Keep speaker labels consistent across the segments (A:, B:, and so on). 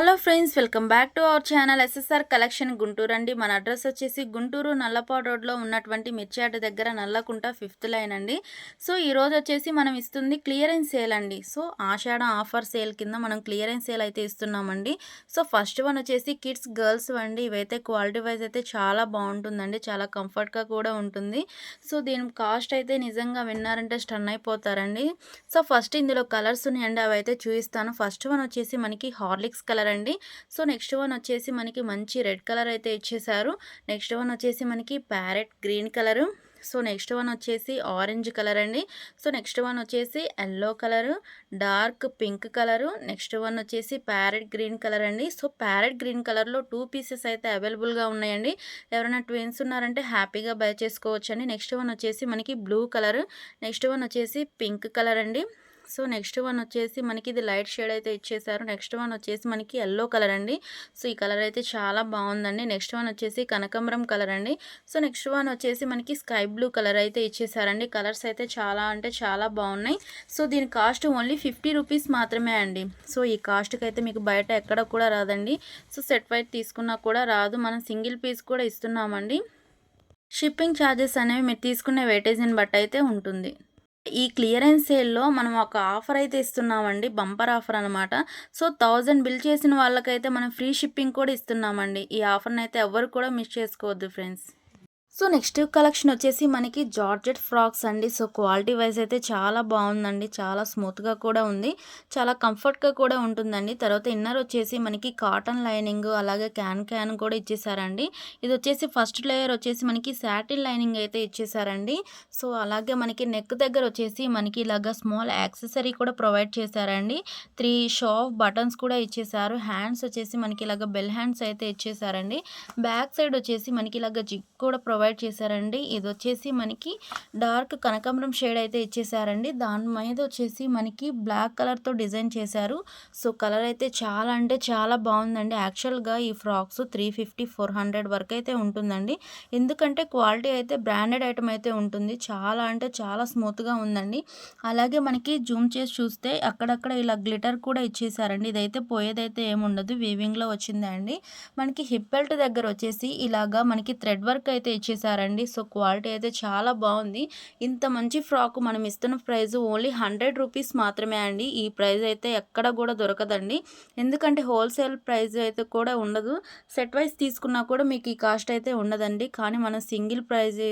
A: Hello friends welcome back to our channel S S R collection Guntur అండి. మన address వచ్చేసి గుంటూరు నల్లపాడు రోడ్లో ఉన్నటువంటి మిర్చియాట దగ్గర నల్లకుంట ఫిఫ్త్ లైన్ అండి. సో ఈ రోజు వచ్చేసి మనం ఇస్తుంది క్లియరెన్స్ సేల్ అండి. సో ఆషాఢ ఆఫర్ సేల్ కింద మనం క్లియరెన్స్ సేల్ అయితే ఇస్తున్నామండి. సో ఫస్ట్ వన్ వచ్చేసి కిడ్స్ గర్ల్స్ అండి. ఇవైతే క్వాలిటీ వైజ్ అయితే చాలా బాగుంటుందండి. చాలా కంఫర్ట్గా కూడా ఉంటుంది. సో దీని కాస్ట్ అయితే నిజంగా విన్నారంటే స్టన్ అయిపోతారండి. సో ఫస్ట్ ఇందులో కలర్స్ ఉన్నాయండి. అవి అయితే చూపిస్తాను. ఫస్ట్ వన్ వచ్చేసి మనకి హార్లిక్స్ కలర్ అండి సో నెక్స్ట్ వన్ వచ్చేసి మనకి మంచి రెడ్ కలర్ అయితే ఇచ్చేసారు నెక్స్ట్ వన్ వచ్చేసి మనకి parrot green colour. So next one వచ్చేసి ఆరెంజ్ కలర్ అండి సో నెక్స్ట్ వన్ వచ్చేసి yellow colour dark pink colour next one వచ్చేసి ప్యారెట్ గ్రీన్ కలర్ అండి సో ప్యారెట్ గ్రీన్ కలర్లో టూ పీసెస్ అయితే అవైలబుల్గా ఉన్నాయండి. ఎవరైనా ట్విన్స్ ఉన్నారంటే హ్యాపీగా బై చేసుకోవచ్చండి. నెక్స్ట్ వన్ వచ్చేసి మనకి బ్లూ కలర్ నెక్స్ట్ వన్ వచ్చేసి పింక్ కలర్ అండి సో నెక్స్ట్ వన్ వచ్చేసి మనకి ఇది లైట్ షేడ్ అయితే ఇచ్చేసారు. నెక్స్ట్ వన్ వచ్చేసి మనకి ఎల్లో కలర్ అండి. సో ఈ కలర్ అయితే చాలా బాగుందండి. నెక్స్ట్ వన్ వచ్చేసి కనకంబరం కలర్ అండి. సో నెక్స్ట్ వన్ వచ్చేసి మనకి స్కై బ్లూ కలర్ అయితే ఇచ్చేసారండి. కలర్స్ అయితే చాలా అంటే చాలా బాగున్నాయి. సో దీని కాస్ట్ ఓన్లీ ఫిఫ్టీ రూపీస్ మాత్రమే అండి. సో ఈ కాస్ట్కి అయితే మీకు బయట ఎక్కడ కూడా రాదండి. సో సెట్ వైట్ తీసుకున్నా కూడా రాదు. మనం సింగిల్ పీస్ కూడా ఇస్తున్నామండి. షిప్పింగ్ ఛార్జెస్ అనేవి మీరు తీసుకునే వెయిటేజీని బట్టి అయితే ఉంటుంది. ఈ క్లియరెన్స్ సేల్లో మనం ఒక ఆఫర్ అయితే ఇస్తున్నామండి బంపర్ ఆఫర్ అనమాట సో థౌజండ్ బిల్ చేసిన వాళ్ళకైతే మనం ఫ్రీ షిప్పింగ్ కూడా ఇస్తున్నామండి. ఈ ఆఫర్ని అయితే ఎవరు కూడా మిస్ చేసుకోవద్దు ఫ్రెండ్స్. సో నెక్స్ట్ కలెక్షన్ వచ్చేసి మనకి జార్జెట్ ఫ్రాక్స్ అండి. సో క్వాలిటీ వైజ్ అయితే చాలా బాగుందండి. చాలా స్మూత్గా కూడా ఉంది. చాలా కంఫర్ట్గా కూడా ఉంటుందండి. తర్వాత ఇన్నర్ వచ్చేసి మనకి కాటన్ లైనింగ్ అలాగే క్యాన్ క్యాన్ కూడా ఇచ్చేసారండి. ఇది వచ్చేసి ఫస్ట్ లేయర్ వచ్చేసి మనకి శాటిన్ లైనింగ్ అయితే ఇచ్చేసారండి. సో అలాగే మనకి నెక్ దగ్గర వచ్చేసి మనకి ఇలాగా స్మాల్ యాక్సెసరీ కూడా ప్రొవైడ్ చేశారండి. త్రీ షాఫ్ బటన్స్ కూడా ఇచ్చేసారు. హ్యాండ్స్ వచ్చేసి మనకి ఇలాగ బెల్ హ్యాండ్స్ అయితే ఇచ్చేసారండి. బ్యాక్ సైడ్ వచ్చేసి మనకి ఇలాగ జిగ్ కూడా ప్రొవైడ్ ప్రొవైడ్ చేశారండి. ఇది వచ్చేసి మనకి డార్క్ కనకాంబరం షేడ్ అయితే ఇచ్చేసారండి. దాని మీద వచ్చేసి మనకి బ్లాక్ కలర్తో డిజైన్ చేశారు. సో కలర్ అయితే చాలా అంటే చాలా బాగుందండి. యాక్చువల్గా ఈ frocks three fifty four hundred వరకు అయితే ఉంటుందండి. ఎందుకంటే క్వాలిటీ అయితే బ్రాండెడ్ ఐటమ్ అయితే ఉంటుంది. చాలా అంటే చాలా స్మూత్గా ఉందండి. అలాగే మనకి జూమ్ చేసి చూస్తే అక్కడక్కడ ఇలా గ్లిటర్ కూడా ఇచ్చేసారండి. ఇదైతే పోయేదైతే ఏముండదు వీవింగ్లో వచ్చిందండి. మనకి హిప్ బెల్ట్ దగ్గర వచ్చేసి ఇలాగా మనకి థ్రెడ్ వర్క్ అయితే ఇచ్చేసారండి. సో క్వాలిటీ అయితే చాలా బాగుంది. ఇంత మంచి ఫ్రాక్ మనం ఇస్తున్న ప్రైస్ ఓన్లీ హండ్రెడ్ రూపీస్ మాత్రమే అండి. ఈ ప్రైస్ అయితే ఎక్కడ కూడా దొరకదండి. ఎందుకంటే హోల్సేల్ ప్రైస్ అయితే కూడా ఉండదు. సెట్ వైజ్ తీసుకున్నా కూడా మీకు ఈ కాస్ట్ అయితే ఉండదండి. కానీ మనం సింగిల్ ప్రైజ్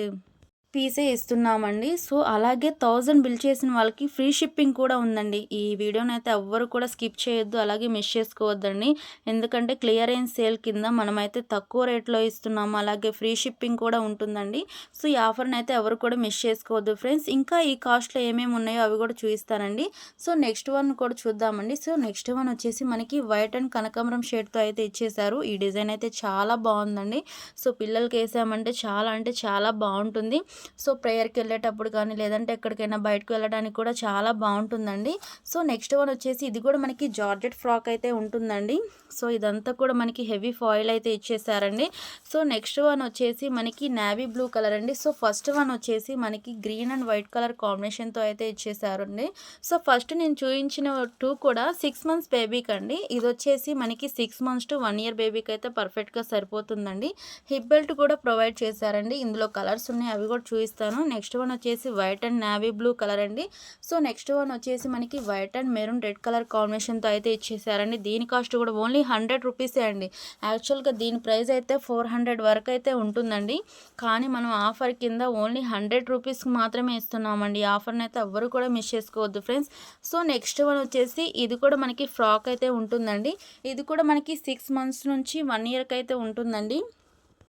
A: పీసే ఇస్తున్నామండి. సో అలాగే థౌజండ్ బిల్ చేసిన వాళ్ళకి ఫ్రీ షిప్పింగ్ కూడా ఉందండి. ఈ వీడియోని అయితే ఎవ్వరు కూడా స్కిప్ చేయొద్దు అలాగే మిస్ చేసుకోవద్దండి. ఎందుకంటే క్లియరెన్స్ సేల్ కింద మనమైతే తక్కువ రేట్లో ఇస్తున్నాము అలాగే ఫ్రీ షిప్పింగ్ కూడా ఉంటుందండి. సో ఈ ఆఫర్ని అయితే ఎవరు కూడా మిస్ చేసుకోవద్దు ఫ్రెండ్స్. ఇంకా ఈ కాస్ట్లో ఏమేమి ఉన్నాయో అవి కూడా చూపిస్తానండి సో నెక్స్ట్ వన్ కూడా చూద్దామండి. సో నెక్స్ట్ వన్ వచ్చేసి మనకి వైట్ అండ్ కనకాంబరం షేడ్తో అయితే ఇచ్చేసారు ఈ డిజైన్ అయితే చాలా బాగుందండి. సో పిల్లలకి వేసామంటే చాలా అంటే చాలా బాగుంటుంది. సో ప్రేయర్కి వెళ్ళేటప్పుడు కానీ లేదంటే ఎక్కడికైనా బయటకు వెళ్ళడానికి కూడా చాలా బాగుంటుందండి. సో నెక్స్ట్ వన్ వచ్చేసి ఇది కూడా మనకి జార్జెట్ ఫ్రాక్ అయితే ఉంటుందండి. సో ఇదంతా కూడా మనకి హెవీ ఫాయిల్ అయితే ఇచ్చేసారండి. సో నెక్స్ట్ వన్ వచ్చేసి మనకి నావీ బ్లూ కలర్ అండి. సో ఫస్ట్ వన్ వచ్చేసి మనకి గ్రీన్ అండ్ వైట్ కలర్ కాంబినేషన్తో అయితే ఇచ్చేసారండి. సో ఫస్ట్ నేను చూపించిన టూ కూడా సిక్స్ మంత్స్ బేబీకి అండి. ఇది వచ్చేసి మనకి six months to one year బేబీకి అయితే పర్ఫెక్ట్గా సరిపోతుందండి. హిప్ బెల్ట్ కూడా ప్రొవైడ్ చేశారండి. ఇందులో కలర్స్ ఉన్నాయి అవి కూడా చూపిస్తాను. నెక్స్ట్ వన్ వచ్చేసి white and navy blue colour అండి. సో నెక్స్ట్ వన్ వచ్చేసి మనకి white and maroon red colour కాంబినేషన్తో అయితే ఇచ్చేసారండి. దీని కాస్ట్ కూడా ఓన్లీ హండ్రెడ్ రూపీసే అండి. యాక్చువల్గా దీని ప్రైస్ అయితే ఫోర్ హండ్రెడ్ వరకు అయితే ఉంటుందండి. కానీ మనం ఆఫర్ కింద ఓన్లీ హండ్రెడ్ రూపీస్కి మాత్రమే ఇస్తున్నామండి. ఆఫర్ని అయితే ఎవ్వరు కూడా మిస్ చేసుకోవద్దు ఫ్రెండ్స్. సో నెక్స్ట్ వన్ వచ్చేసి ఇది కూడా మనకి ఫ్రాక్ అయితే ఉంటుందండి. ఇది కూడా మనకి సిక్స్ మంత్స్ నుంచి వన్ ఇయర్కి అయితే ఉంటుందండి.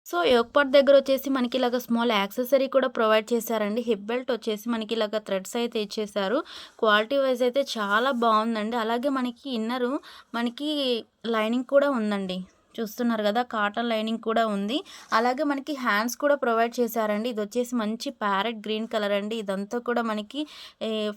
A: సో యోగపాట్ దగ్గర వచ్చేసి మనకి ఇలాగ స్మాల్ యాక్సెసరీ కూడా ప్రొవైడ్ చేశారండి. హిప్ బెల్ట్ వచ్చేసి మనకి ఇలాగ థ్రెడ్స్ అయితే ఇచ్చేసారు క్వాలిటీ వైజ్ అయితే చాలా బాగుందండి. అలాగే మనకి ఇన్నరు మనకి లైనింగ్ కూడా ఉందండి. చూస్తున్నారు కదా కాటన్ లైనింగ్ కూడా ఉంది. అలాగే మనకి హ్యాండ్స్ కూడా ప్రొవైడ్ చేశారండి. ఇది వచ్చేసి మంచి ప్యారెట్ గ్రీన్ కలర్ అండి. ఇదంతా కూడా మనకి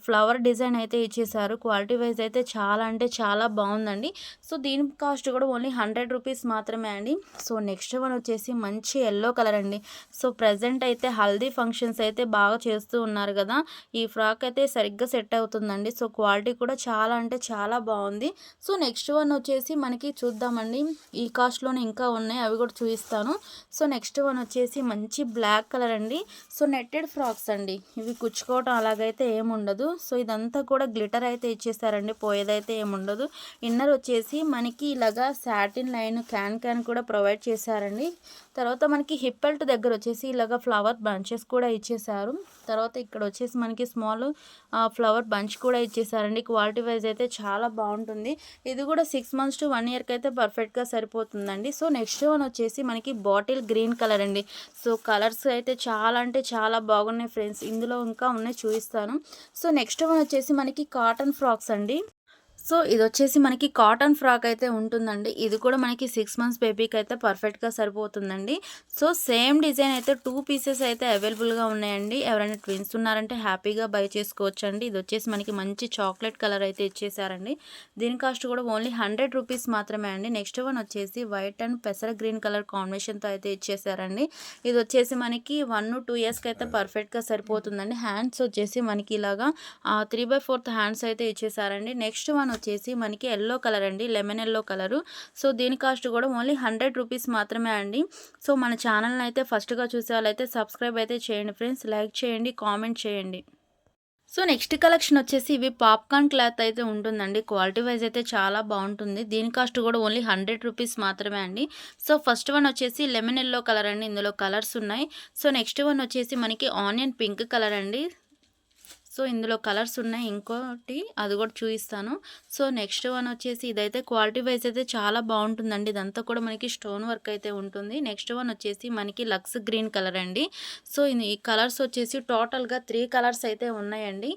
A: ఫ్లవర్ డిజైన్ అయితే ఇచ్చేసారు క్వాలిటీ వైజ్ అయితే చాలా అంటే చాలా బాగుందండి. సో దీని కాస్ట్ కూడా ఓన్లీ హండ్రెడ్ రూపీస్ మాత్రమే అండి. సో నెక్స్ట్ వన్ వచ్చేసి మంచి ఎల్లో కలర్ అండి. సో ప్రజెంట్ అయితే హల్దీ ఫంక్షన్స్ అయితే బాగా చేస్తూ ఉన్నారు కదా ఈ ఫ్రాక్ అయితే సరిగ్గా సెట్ అవుతుందండి. సో క్వాలిటీ కూడా చాలా అంటే చాలా బాగుంది. సో నెక్స్ట్ వన్ వచ్చేసి మనకి చూద్దామండి. ఈ కాస్ట్ లాస్ట్లోనే ఇంకా ఉన్నాయి అవి కూడా చూపిస్తాను. సో నెక్స్ట్ వన్ వచ్చేసి మంచి బ్లాక్ కలర్ అండి. సో నెట్టెడ్ ఫ్రాక్స్ అండి. ఇవి కుచ్చుకోవటం అలాగైతే ఏముండదు సో ఇదంతా కూడా గ్లిటర్ అయితే ఇచ్చేసారండి పోయేదైతే ఏముండదు ఇన్నర్ వచ్చేసి మనకి ఇలాగా సాటిన్ లైన్ క్యాన్ క్యాన్ కూడా ప్రొవైడ్ చేశారండి. తర్వాత మనకి హిప్ బెల్ట్ దగ్గర వచ్చేసి ఇలాగ ఫ్లవర్ బంచెస్ కూడా ఇచ్చేసారు తర్వాత ఇక్కడ వచ్చేసి మనకి స్మాల్ ఫ్లవర్ బంచ్ కూడా ఇచ్చేసారండి క్వాలిటీ వైజ్ అయితే చాలా బాగుంటుంది. ఇది కూడా సిక్స్ మంత్స్ టు వన్ ఇయర్కి అయితే పర్ఫెక్ట్గా సరిపోతుందండి. సో నెక్స్ట్ వన్ వచ్చేసి మనకి బాటిల్ గ్రీన్ కలర్ అండి. సో కలర్స్ అయితే చాలా అంటే చాలా బాగున్నాయి ఫ్రెండ్స్ ఇందులో ఇంకా ఉన్నాయి చూపిస్తాను. సో నెక్స్ట్ వన్ వచ్చేసి మనకి కాటన్ ఫ్రాక్స్ అండి. సో ఇది వచ్చేసి మనకి కాటన్ ఫ్రాక్ అయితే ఉంటుందండి. ఇది కూడా మనకి సిక్స్ మంత్స్ బేబీకి అయితే పర్ఫెక్ట్గా సరిపోతుందండి. సో సేమ్ డిజైన్ అయితే టూ పీసెస్ అయితే అవైలబుల్గా ఉన్నాయండి. ఎవరైనా ట్విన్స్ ఉన్నారంటే హ్యాపీగా బై చేసుకోవచ్చు అండి ఇది వచ్చేసి మనకి మంచి చాక్లెట్ కలర్ అయితే ఇచ్చేసారండి. దీని కాస్ట్ కూడా ఓన్లీ హండ్రెడ్ రూపీస్ మాత్రమే అండి. నెక్స్ట్ వన్ వచ్చేసి వైట్ అండ్ పెసర గ్రీన్ కలర్ కాంబినేషన్తో అయితే ఇచ్చేసారండి. ఇది వచ్చేసి మనకి వన్ టూ ఇయర్స్కి అయితే పర్ఫెక్ట్గా సరిపోతుందండి. హ్యాండ్స్ వచ్చేసి మనకి ఇలాగా త్రీ బై ఫోర్త్ హ్యాండ్స్ అయితే ఇచ్చేసారండి. నెక్స్ట్ వన్ వచ్చేసి మనకి ఎల్లో కలర్ అండి లెమన్ ఎల్లో కలరు. సో దీని కాస్ట్ కూడా ఓన్లీ హండ్రెడ్ రూపీస్ మాత్రమే అండి. సో మన ఛానల్ని అయితే ఫస్ట్గా చూసే వాళ్ళైతే సబ్స్క్రైబ్ అయితే చేయండి ఫ్రెండ్స్. లైక్ చేయండి కామెంట్ చేయండి. సో నెక్స్ట్ కలెక్షన్ వచ్చేసి ఇవి పాప్కార్న్ క్లాత్ అయితే ఉంటుందండి. క్వాలిటీ వైజ్ అయితే చాలా బాగుంటుంది. దీని కాస్ట్ కూడా ఓన్లీ హండ్రెడ్ రూపీస్ మాత్రమే అండి. సో ఫస్ట్ వన్ వచ్చేసి లెమన్ ఎల్లో కలర్ అండి. ఇందులో కలర్స్ ఉన్నాయి. సో నెక్స్ట్ వన్ వచ్చేసి మనకి ఆనియన్ పింక్ కలర్ అండి. సో ఇందులో కలర్స్ ఉన్నాయి. ఇంకోటి అది కూడా చూపిస్తాను. సో నెక్స్ట్ వన్ వచ్చేసి ఇదైతే క్వాలిటీ వైజ్ అయితే చాలా బాగుంటుందండి. ఇదంతా కూడా మనకి స్టోన్ వర్క్ అయితే ఉంటుంది. నెక్స్ట్ వన్ వచ్చేసి మనకి లక్స్ గ్రీన్ కలర్ అండి. సో ఈ కలర్స్ వచ్చేసి టోటల్గా త్రీ కలర్స్ అయితే ఉన్నాయండి.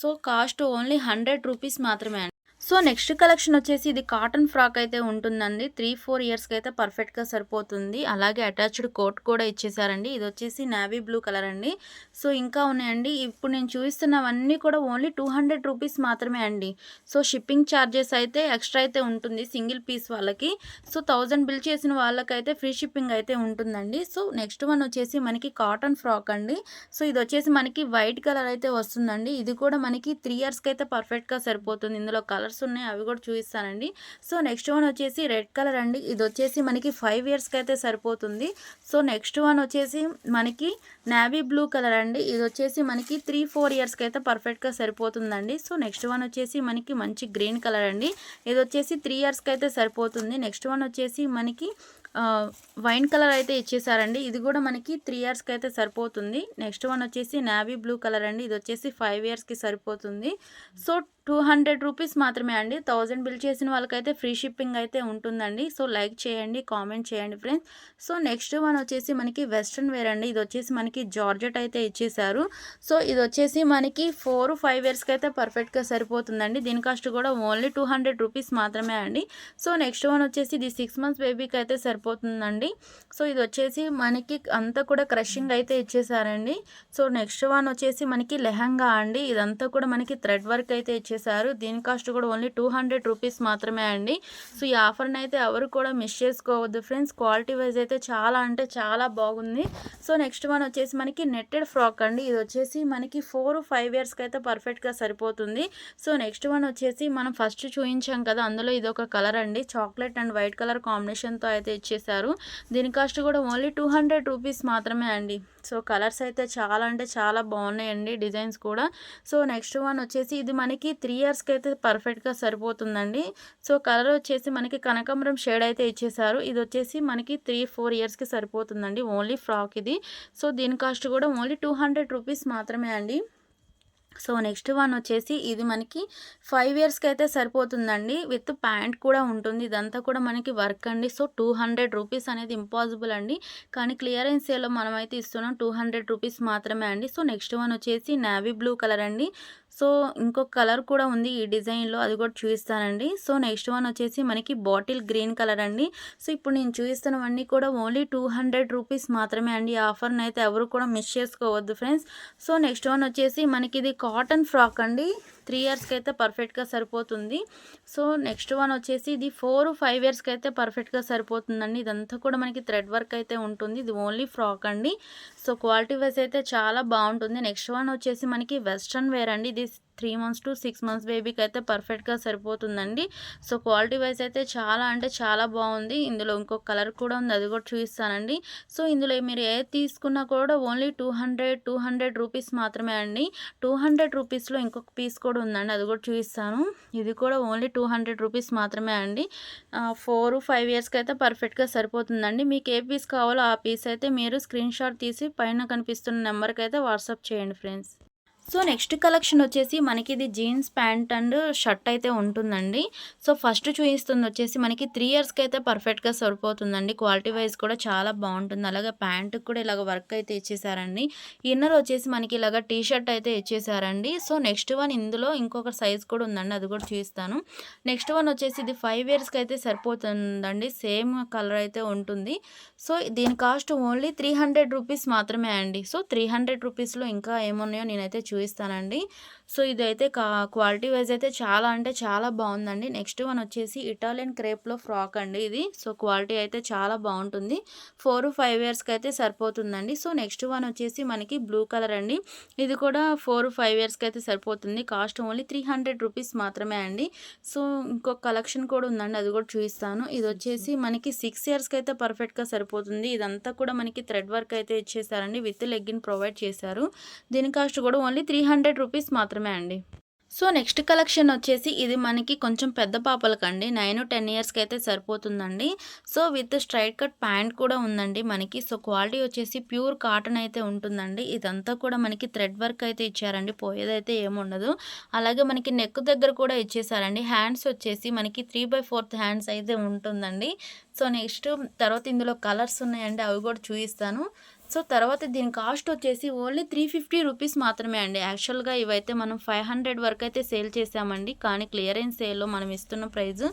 A: So cost only hundred rupees మాత్రమే అండి. సో నెక్స్ట్ కలెక్షన్ వచ్చేసి ఇది కాటన్ ఫ్రాక్ అయితే ఉంటుందండి. త్రీ ఫోర్ ఇయర్స్కి అయితే పర్ఫెక్ట్గా సరిపోతుంది. అలాగే అటాచ్డ్ కోట్ కూడా ఇచ్చేసారండి. ఇది వచ్చేసి నావీ బ్లూ కలర్ అండి. సో ఇంకా ఉన్నాయండి. ఇప్పుడు నేను చూపిస్తున్నవన్నీ కూడా ఓన్లీ టూ హండ్రెడ్ రూపీస్ మాత్రమే అండి. సో షిప్పింగ్ ఛార్జెస్ అయితే ఎక్స్ట్రా అయితే ఉంటుంది సింగిల్ పీస్ వాళ్ళకి. సో థౌజండ్ బిల్ చేసిన వాళ్ళకైతే ఫ్రీ షిప్పింగ్ అయితే ఉంటుందండి. సో నెక్స్ట్ వన్ వచ్చేసి మనకి కాటన్ ఫ్రాక్ అండి. సో ఇది వచ్చేసి మనకి వైట్ కలర్ అయితే వస్తుందండి. ఇది కూడా మనకి త్రీ ఇయర్స్కి అయితే పర్ఫెక్ట్గా సరిపోతుంది. ఇందులో కలర్స్ కలర్స్ ఉన్నాయి అవి కూడా చూపిస్తానండి. సో నెక్స్ట్ వన్ వచ్చేసి రెడ్ కలర్ అండి. ఇది వచ్చేసి మనకి ఫైవ్ ఇయర్స్కి అయితే సరిపోతుంది. సో నెక్స్ట్ వన్ వచ్చేసి మనకి నావీ బ్లూ కలర్ అండి. ఇది వచ్చేసి మనకి త్రీ ఫోర్ ఇయర్స్కి అయితే పర్ఫెక్ట్గా సరిపోతుందండి. సో నెక్స్ట్ వన్ వచ్చేసి మనకి మంచి గ్రీన్ కలర్ అండి. ఇది వచ్చేసి త్రీ ఇయర్స్కి అయితే సరిపోతుంది. నెక్స్ట్ వన్ వచ్చేసి మనకి వైన్ కలర్ అయితే ఇచ్చేసారండి. ఇది కూడా మనకి త్రీ ఇయర్స్కి అయితే సరిపోతుంది. నెక్స్ట్ వన్ వచ్చేసి నావీ బ్లూ కలర్ అండి. ఇది వచ్చేసి ఫైవ్ ఇయర్స్కి సరిపోతుంది. సో టూ హండ్రెడ్ రూపీస్ మాత్రమే అండి. థౌజండ్ బిల్ చేసిన వాళ్ళకైతే ఫ్రీ షిప్పింగ్ అయితే ఉంటుందండి. సో లైక్ చేయండి కామెంట్ చేయండి ఫ్రెండ్స్. సో నెక్స్ట్ వన్ వచ్చేసి మనకి వెస్ట్రన్ వేర్ అండి. ఇది వచ్చేసి మనకి జార్జెట్ అయితే ఇచ్చేసారు. సో ఇది వచ్చేసి మనకి ఫోర్ ఫైవ్ ఇయర్స్కి అయితే పర్ఫెక్ట్గా సరిపోతుందండి. దీని కాస్ట్ కూడా ఓన్లీ టూ హండ్రెడ్ రూపీస్ మాత్రమే అండి. సో నెక్స్ట్ వన్ వచ్చేసి ఇది సిక్స్ మంత్స్ బేబీకి అయితే సరిపోతుందండి. సో ఇది వచ్చేసి మనకి అంతా కూడా క్రషింగ్ అయితే ఇచ్చేసారండి. సో నెక్స్ట్ వన్ వచ్చేసి మనకి లెహంగా అండి. ఇదంతా కూడా మనకి థ్రెడ్ వర్క్ అయితే ఇచ్చేసారు. ఇచ్చేసారు దీని కాస్ట్ కూడా ఓన్లీ టూ హండ్రెడ్ రూపీస్ మాత్రమే అండి. సో ఈ ఆఫర్ని అయితే ఎవరు కూడా మిస్ చేసుకోవద్దు ఫ్రెండ్స్. క్వాలిటీ వైజ్ అయితే చాలా అంటే చాలా బాగుంది. సో నెక్స్ట్ వన్ వచ్చేసి మనకి నెట్టెడ్ ఫ్రాక్ అండి. ఇది వచ్చేసి మనకి ఫోర్ ఫైవ్ ఇయర్స్కి అయితే పర్ఫెక్ట్గా సరిపోతుంది. సో నెక్స్ట్ వన్ వచ్చేసి మనం ఫస్ట్ చూపించాం కదా అందులో ఇది ఒక కలర్ అండి. చాక్లెట్ అండ్ వైట్ కలర్ కాంబినేషన్తో అయితే ఇచ్చేసారు దీని కాస్ట్ కూడా ఓన్లీ టూ హండ్రెడ్ రూపీస్ మాత్రమే అండి. సో కలర్స్ అయితే చాలా అంటే చాలా బాగున్నాయండి డిజైన్స్ కూడా. సో నెక్స్ట్ వన్ వచ్చేసి ఇది మనకి త్రీ ఇయర్స్కి అయితే పర్ఫెక్ట్గా సరిపోతుందండి. సో కలర్ వచ్చేసి మనకి కనకాంబరం షేడ్ అయితే ఇచ్చేసారు. ఇది వచ్చేసి మనకి త్రీ ఫోర్ ఇయర్స్కి సరిపోతుందండి ఓన్లీ ఫ్రాక్ ఇది. సో దీని కాస్ట్ కూడా ఓన్లీ టూ హండ్రెడ్ రూపీస్ మాత్రమే అండి. సో నెక్స్ట్ వన్ వచ్చేసి ఇది మనకి ఫైవ్ ఇయర్స్కి అయితే సరిపోతుందండి. విత్ ప్యాంట్ కూడా ఉంటుంది. ఇదంతా కూడా మనకి వర్క్ అండి. సో టూ హండ్రెడ్ రూపీస్ అనేది ఇంపాసిబుల్ అండి. కానీ క్లియరెన్స్ సేల్లో మనం అయితే ఇస్తున్నాం టూ హండ్రెడ్ రూపీస్ మాత్రమే అండి. సో నెక్స్ట్ వన్ వచ్చేసి నావీ బ్లూ కలర్ అండి. సో ఇంకొక కలర్ కూడా ఉంది ఈ డిజైన్లో అది కూడా చూపిస్తానండి. సో నెక్స్ట్ వన్ వచ్చేసి మనకి బాటిల్ గ్రీన్ కలర్ అండి. సో ఇప్పుడు నేను చూపిస్తున్నవన్నీ కూడా ఓన్లీ టూ హండ్రెడ్ రూపీస్ మాత్రమే అండి. ఈ ఆఫర్ని అయితే ఎవరు కూడా మిస్ చేసుకోవద్దు ఫ్రెండ్స్. సో నెక్స్ట్ వన్ వచ్చేసి మనకి ఇది కాటన్ ఫ్రాక్ అండి. త్రీ ఇయర్స్కి అయితే పర్ఫెక్ట్గా సరిపోతుంది. సో నెక్స్ట్ వన్ వచ్చేసి ఇది ఫోర్ ఫైవ్ ఇయర్స్కి అయితే పర్ఫెక్ట్గా సరిపోతుందండి. ఇదంతా కూడా మనకి థ్రెడ్ వర్క్ అయితే ఉంటుంది. ఇది ఓన్లీ ఫ్రాక్ అండి. సో క్వాలిటీ వైజ్ అయితే చాలా బాగుంటుంది. నెక్స్ట్ వన్ వచ్చేసి మనకి వెస్ట్రన్ వేర్ అండి. ఇది three months to six months బేబీకి అయితే పర్ఫెక్ట్గా సరిపోతుందండి. సో క్వాలిటీ వైజ్ అయితే చాలా అంటే చాలా బాగుంది. ఇందులో ఇంకొక కలర్ కూడా ఉంది అది కూడా చూపిస్తానండి. సో ఇందులో మీరు ఏది తీసుకున్నా కూడా only two hundred two hundred rupees మాత్రమే అండి. టూ హండ్రెడ్ రూపీస్లో ఇంకొక పీస్ కూడా ఉందండి అది కూడా చూపిస్తాను. ఇది కూడా ఓన్లీ టూ హండ్రెడ్ రూపీస్ మాత్రమే అండి. ఫోర్ ఫైవ్ ఇయర్స్కి అయితే పర్ఫెక్ట్గా సరిపోతుందండి. మీకు ఏ పీస్ కావాలో ఆ పీస్ అయితే మీరు స్క్రీన్ షాట్ తీసి పైన కనిపిస్తున్న నెంబర్కి అయితే వాట్సాప్ చేయండి ఫ్రెండ్స్ సో నెక్స్ట్ కలెక్షన్ వచ్చేసి మనకి ఇది జీన్స్ ప్యాంట్ అండ్ షర్ట్ అయితే ఉంటుందండి. సో ఫస్ట్ చూపిస్తుంది వచ్చేసి మనకి త్రీ ఇయర్స్కి అయితే పర్ఫెక్ట్గా సరిపోతుందండి. క్వాలిటీ వైజ్ కూడా చాలా బాగుంటుంది. అలాగే ప్యాంటుకి కూడా ఇలాగ వర్క్ అయితే ఇచ్చేసారండి. ఇన్నర్ వచ్చేసి మనకి ఇలాగ టీ షర్ట్ అయితే ఇచ్చేసారండి. సో నెక్స్ట్ వన్ ఇందులో ఇంకొక సైజ్ కూడా ఉందండి. అది కూడా చూపిస్తాను. నెక్స్ట్ వన్ వచ్చేసి ఇది ఫైవ్ ఇయర్స్కి అయితే సరిపోతుందండి. సేమ్ కలర్ అయితే ఉంటుంది. సో దీని cost only three hundred rupees మాత్రమే అండి. సో త్రీ హండ్రెడ్ రూపీస్లో ఇంకా ఏమున్నాయో నేనైతే చూపిస్తానండి. సో ఇదైతే కా క్వాలిటీ వైజ్ అయితే చాలా అంటే చాలా బాగుందండి. నెక్స్ట్ వన్ వచ్చేసి ఇటాలియన్ క్రేప్లో ఫ్రాక్ అండి ఇది. సో క్వాలిటీ అయితే చాలా బాగుంటుంది. ఫోర్ ఫైవ్ ఇయర్స్కి అయితే సరిపోతుందండి. సో నెక్స్ట్ వన్ వచ్చేసి మనకి బ్లూ కలర్ అండి. ఇది కూడా ఫోర్ ఫైవ్ ఇయర్స్కి అయితే సరిపోతుంది. Cost only three hundred rupees మాత్రమే అండి. సో ఇంకొక కలెక్షన్ కూడా ఉందండి. అది కూడా చూపిస్తాను. ఇది వచ్చేసి మనకి సిక్స్ ఇయర్స్కి అయితే పర్ఫెక్ట్గా సరిపోతుంది. ఇదంతా కూడా మనకి థ్రెడ్ వర్క్ అయితే ఇచ్చేసారండి. విత్ లెగ్గిన్ ప్రొవైడ్ చేశారు. దీని కాస్ట్ కూడా ఓన్లీ త్రీ హండ్రెడ్ రూపీస్ మాత్రమే అండి. సో నెక్స్ట్ కలెక్షన్ వచ్చేసి ఇది మనకి కొంచెం పెద్ద పాపలకండి. నైన్ టెన్ ఇయర్స్కి అయితే సరిపోతుందండి. So with straight cut pant కూడా ఉందండి మనకి. సో క్వాలిటీ వచ్చేసి ప్యూర్ కాటన్ అయితే ఉంటుందండి. ఇదంతా కూడా మనకి థ్రెడ్ వర్క్ అయితే ఇచ్చారండి. పోయేదైతే ఏముండదు అలాగే మనకి నెక్ దగ్గర కూడా ఇచ్చేసారండి. హ్యాండ్స్ వచ్చేసి మనకి త్రీ బై ఫోర్త్ హ్యాండ్స్ అయితే ఉంటుందండి. సో నెక్స్ట్ తర్వాత ఇందులో కలర్స్ ఉన్నాయండి. అవి కూడా చూపిస్తాను. సో తర్వాత దీని కాస్ట్ వచ్చేసి ఓన్లీ త్రీ ఫిఫ్టీ రూపీస్ మాత్రమే అండి. యాక్చువల్గా ఇవైతే మనం ఫైవ్ హండ్రెడ్ వరకు అయితే సేల్ చేసామండి. కానీ క్లియరెన్స్ సేల్లో మనం ఇస్తున్న price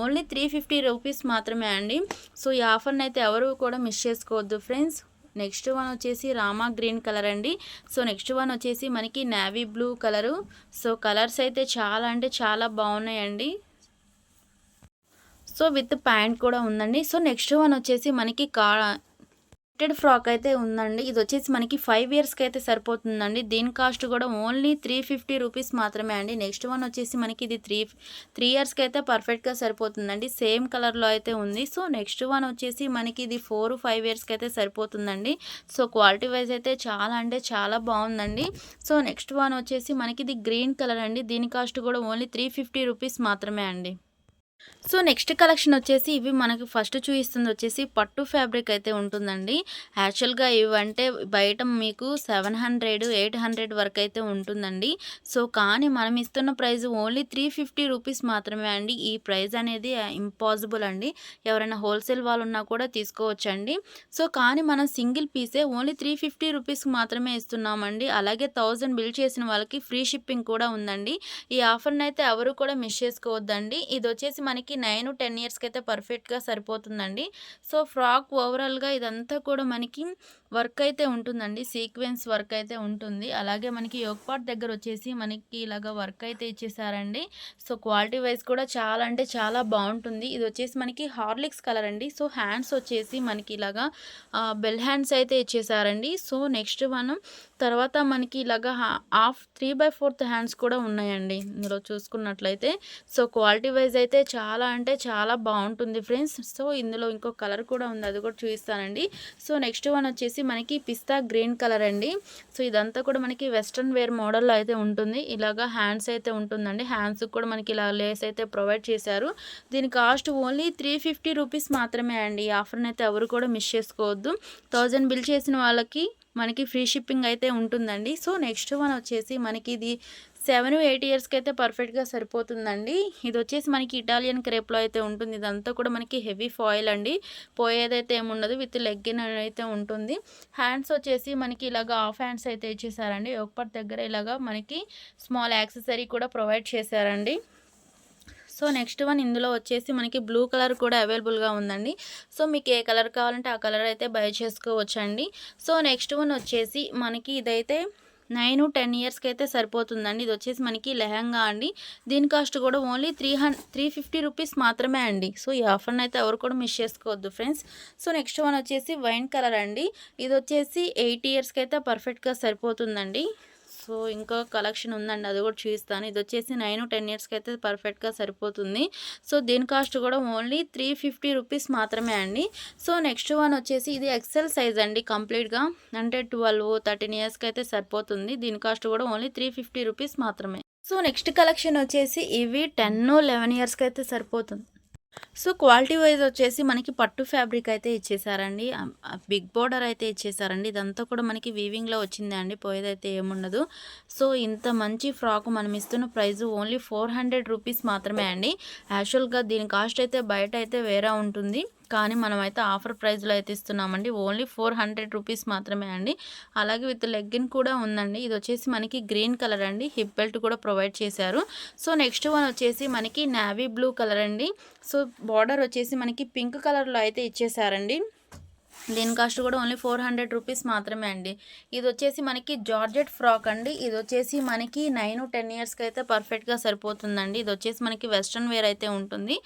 A: only three fifty rupees మాత్రమే అండి. సో ఈ ఆఫర్ని అయితే ఎవరు కూడా మిస్ చేసుకోవద్దు ఫ్రెండ్స్. నెక్స్ట్ వన్ వచ్చేసి రామా గ్రీన్ కలర్ అండి. సో నెక్స్ట్ వన్ వచ్చేసి మనకి navy blue colour. So colours అయితే చాలా అంటే చాలా బాగున్నాయండి. సో విత్ ప్యాంట్ కూడా ఉందండి. సో నెక్స్ట్ వన్ వచ్చేసి మనకి కా ప్రింటెడ్ ఫ్రాక్ అయితే ఉందండి. ఇది వచ్చేసి మనకి ఫైవ్ ఇయర్స్కి అయితే సరిపోతుందండి. దీని కాస్ట్ కూడా ఓన్లీ త్రీ ఫిఫ్టీ రూపీస్ మాత్రమే అండి. నెక్స్ట్ వన్ వచ్చేసి మనకి ఇది త్రీ త్రీ ఇయర్స్కి అయితే పర్ఫెక్ట్గా సరిపోతుందండి. సేమ్ కలర్లో అయితే ఉంది. సో నెక్స్ట్ వన్ వచ్చేసి మనకి ఇది ఫోర్ ఫైవ్ ఇయర్స్కి అయితే సరిపోతుందండి. సో క్వాలిటీ వైజ్ అయితే చాలా అంటే చాలా బాగుందండి. సో నెక్స్ట్ వన్ వచ్చేసి మనకి ఇది గ్రీన్ కలర్ అండి. దీని కాస్ట్ కూడా ఓన్లీ త్రీ ఫిఫ్టీ రూపీస్ మాత్రమే అండి. సో నెక్స్ట్ కలెక్షన్ వచ్చేసి ఇవి మనకి ఫస్ట్ చూపిస్తుంది వచ్చేసి పట్టు ఫ్యాబ్రిక్ అయితే ఉంటుందండి. యాక్చువల్గా ఇవంటే బయట మీకు సెవెన్ హండ్రెడ్ ఎయిట్ హండ్రెడ్ వరకు అయితే ఉంటుందండి. సో కానీ మనం ఇస్తున్న price only three fifty rupees మాత్రమే అండి. ఈ ప్రైస్ అనేది ఇంపాసిబుల్ అండి. ఎవరైనా హోల్సేల్ వాళ్ళు ఉన్నా కూడా తీసుకోవచ్చండి. సో కానీ మనం సింగిల్ పీసే ఓన్లీ త్రీ ఫిఫ్టీ రూపీస్కి మాత్రమే ఇస్తున్నామండి. అలాగే థౌజండ్ బిల్ చేసిన వాళ్ళకి ఫ్రీ షిప్పింగ్ కూడా ఉందండి. ఈ ఆఫర్ని అయితే ఎవరు కూడా మిస్ చేసుకోవద్దండి. ఇది వచ్చేసి మనకి నైన్ టెన్ ఇయర్స్కి అయితే పర్ఫెక్ట్గా సరిపోతుందండి. సో ఫ్రాక్ ఓవరాల్గా ఇదంతా కూడా మనకి వర్క్ అయితే ఉంటుందండి. సీక్వెన్స్ వర్క్ అయితే ఉంటుంది. అలాగే మనకి యోగపాట్ దగ్గర వచ్చేసి మనకి ఇలాగ వర్క్ అయితే ఇచ్చేసారండి. సో క్వాలిటీ వైజ్ కూడా చాలా అంటే చాలా బాగుంటుంది. ఇది వచ్చేసి మనకి హార్లిక్స్ కలర్ అండి. సో హ్యాండ్స్ వచ్చేసి మనకి ఇలాగా బెల్ హ్యాండ్స్ అయితే ఇచ్చేసారండి. సో నెక్స్ట్ మనం తర్వాత మనకి ఇలాగ half three by fourth hands కూడా ఉన్నాయండి. ఇందులో చూసుకున్నట్లయితే. సో క్వాలిటీ వైజ్ అయితే చాలా అంటే చాలా బాగుంటుంది ఫ్రెండ్స్. సో ఇందులో ఇంకో కలర్ కూడా ఉంది. అది కూడా చూపిస్తానండి. సో నెక్స్ట్ వన్ వచ్చేసి మనకి పిస్తా గ్రీన్ కలర్ అండి. సో ఇదంతా కూడా మనకి వెస్ట్రన్ వేర్ మోడల్లో అయితే ఉంటుంది. ఇలాగా హ్యాండ్స్ అయితే ఉంటుందండి. హ్యాండ్స్కి కూడా మనకి ఇలా లేస్ అయితే ప్రొవైడ్ చేశారు. దీని cost only three fifty rupees మాత్రమే అండి. ఈ ఆఫర్ని అయితే ఎవరు కూడా మిస్ చేసుకోవద్దు. థౌజండ్ బిల్ చేసిన వాళ్ళకి మనకి ఫ్రీ షిప్పింగ్ అయితే ఉంటుందండి. సో నెక్స్ట్ వన్ వచ్చేసి మనకి ఇది సెవెన్ ఎయిట్ ఇయర్స్కి అయితే పర్ఫెక్ట్గా సరిపోతుందండి. ఇది వచ్చేసి మనకి ఇటాలియన్ క్రేప్లో అయితే ఉంటుంది. ఇదంతా కూడా మనకి హెవీ ఫాయిల్ అండి. పోయేదైతే ఏముండదు విత్ లెగ్గిన్ అయితే ఉంటుంది. హ్యాండ్స్ వచ్చేసి మనకి ఇలాగ హాఫ్ హ్యాండ్స్ అయితే ఇచ్చేసారండి. ఒకపటి దగ్గర ఇలాగా మనకి స్మాల్ యాక్సెసరీ కూడా ప్రొవైడ్ చేశారండి. సో నెక్స్ట్ వన్ ఇందులో వచ్చేసి మనకి బ్లూ కలర్ కూడా అవైలబుల్గా ఉందండి. సో మీకు ఏ కలర్ కావాలంటే ఆ కలర్ అయితే బై చేసుకోవచ్చండి. సో నెక్స్ట్ వన్ వచ్చేసి మనకి ఇదైతే నైన్ టెన్ ఇయర్స్కి అయితే సరిపోతుందండి. ఇది వచ్చేసి మనకి లెహంగా అండి. దీని కాస్ట్ కూడా only three hundred three fifty rupees మాత్రమే అండి. సో ఈ ఆఫర్ని అయితే ఎవరు కూడా మిస్ చేసుకోవద్దు ఫ్రెండ్స్. సో నెక్స్ట్ వన్ వచ్చేసి వైన్ కలర్ అండి. ఇది వచ్చేసి ఎయిట్ ఇయర్స్కి అయితే పర్ఫెక్ట్గా సరిపోతుందండి. సో ఇంకా కలెక్షన్ ఉందండి. అది కూడా చూపిస్తాను. ఇది వచ్చేసి నైన్ టెన్ ఇయర్స్కి అయితే పర్ఫెక్ట్గా సరిపోతుంది. సో దీని కాస్ట్ కూడా ఓన్లీ త్రీ ఫిఫ్టీ రూపీస్ మాత్రమే అండి. సో నెక్స్ట్ వన్ వచ్చేసి ఇది ఎక్సెల్ సైజ్ అండి కంప్లీట్గా. అంటే ట్వెల్వ్ థర్టీన్ ఇయర్స్కి అయితే సరిపోతుంది. దీని కాస్ట్ కూడా ఓన్లీ త్రీ ఫిఫ్టీ రూపీస్ మాత్రమే. సో నెక్స్ట్ కలెక్షన్ వచ్చేసి ఇవి టెన్ లెవెన్ ఇయర్స్కి అయితే సరిపోతుంది. సో క్వాలిటీ వైజ్ వచ్చేసి మనకి పట్టు ఫ్యాబ్రిక్ అయితే ఇచ్చేసారండి. బిగ్ బోర్డర్ అయితే ఇచ్చేసారండి. ఇదంతా కూడా మనకి వీవింగ్లో వచ్చిందే అండి? పోయేదైతే ఏముండదు. సో ఇంత మంచి ఫ్రాక్ మనం ఇస్తున్న price only four hundred rupees మాత్రమే అండి. యాక్చువల్గా దీని కాస్ట్ అయితే బయట అయితే వేరే ఉంటుంది. కానీ మనమైతే ఆఫర్ ప్రైస్లో అయితే ఇస్తున్నామండి. ఓన్లీ ఫోర్ హండ్రెడ్ రూపీస్ మాత్రమే అండి. అలాగే విత్ లెగ్గిన్ కూడా ఉందండి. ఇది వచ్చేసి మనకి గ్రీన్ కలర్ అండి. హిప్ బెల్ట్ కూడా ప్రొవైడ్ చేశారు. సో నెక్స్ట్ వన్ వచ్చేసి మనకి నావీ బ్లూ కలర్ అండి. సో బార్డర్ వచ్చేసి మనకి పింక్ కలర్లో అయితే ఇచ్చేసారండి. దీని కాస్ట్ కూడా ఓన్లీ ఫోర్ హండ్రెడ్ రూపీస్ మాత్రమే అండి. ఇది వచ్చేసి మనకి జార్జెట్ ఫ్రాక్ అండి. ఇది వచ్చేసి మనకి నైన్ టెన్ ఇయర్స్కి అయితే పర్ఫెక్ట్గా సరిపోతుందండి. ఇది వచ్చేసి మనకి వెస్ట్రన్ వేర్ అయితే ఉంటుంది.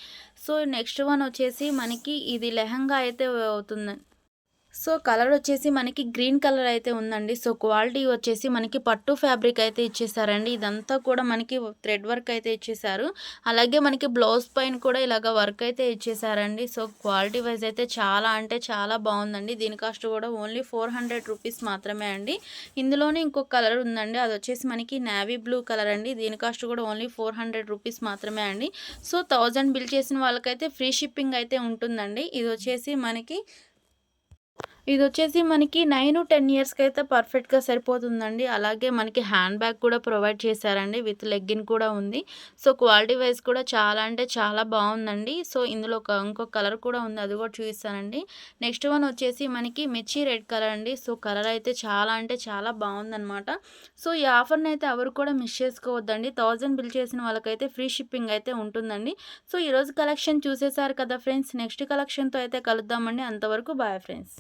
A: సో నెక్స్ట్ వన్ వచ్చేసి మనకి ఇది లెహంగా అయితే అవుతుంది సో కలర్ వచ్చేసి మనకి గ్రీన్ కలర్ అయితే ఉందండి. సో క్వాలిటీ వచ్చేసి మనకి పట్టు ఫ్యాబ్రిక్ అయితే ఇచ్చేసారండి. ఇదంతా కూడా మనకి థ్రెడ్ వర్క్ అయితే ఇచ్చేసారు. అలాగే మనకి బ్లౌజ్ పైన కూడా ఇలాగ వర్క్ అయితే ఇచ్చేసారండి. సో క్వాలిటీ వైజ్ అయితే చాలా అంటే చాలా బాగుందండి. దీని కాస్ట్ కూడా ఓన్లీ ఫోర్ హండ్రెడ్ రూపీస్ మాత్రమే అండి. ఇందులోనే ఇంకొక కలర్ ఉందండి. అది వచ్చేసి మనకి నావీ బ్లూ కలర్ అండి. దీని కాస్ట్ కూడా ఓన్లీ ఫోర్ హండ్రెడ్ రూపీస్ మాత్రమే అండి. సో థౌజండ్ బిల్ చేసిన వాళ్ళకైతే ఫ్రీ షిప్పింగ్ అయితే ఉంటుందండి. ఇది వచ్చేసి మనకి ఇది వచ్చేసి మనకి నైన్ టెన్ ఇయర్స్కి అయితే పర్ఫెక్ట్గా సరిపోతుందండి. అలాగే మనకి హ్యాండ్ బ్యాగ్ కూడా ప్రొవైడ్ చేశారండి. విత్ లెగ్గిన్ కూడా ఉంది. సో క్వాలిటీ వైజ్ కూడా చాలా అంటే చాలా బాగుందండి. సో ఇందులో ఒక ఇంకో కలర్ కూడా ఉంది. అది కూడా చూపిస్తానండి. నెక్స్ట్ వన్ వచ్చేసి మనకి మిర్చి రెడ్ కలర్ అండి. సో కలర్ అయితే చాలా అంటే చాలా బాగుందనమాట సో ఈ ఆఫర్ని అయితే ఎవరు కూడా మిస్ చేసుకోవద్దండి. థౌజండ్ బిల్ చేసిన వాళ్ళకైతే ఫ్రీ షిప్పింగ్ అయితే ఉంటుందండి. సో ఈరోజు కలెక్షన్ చూసేసారు కదా ఫ్రెండ్స్ నెక్స్ట్ కలెక్షన్తో అయితే కలుద్దామండి. అంతవరకు బాయ్ ఫ్రెండ్స్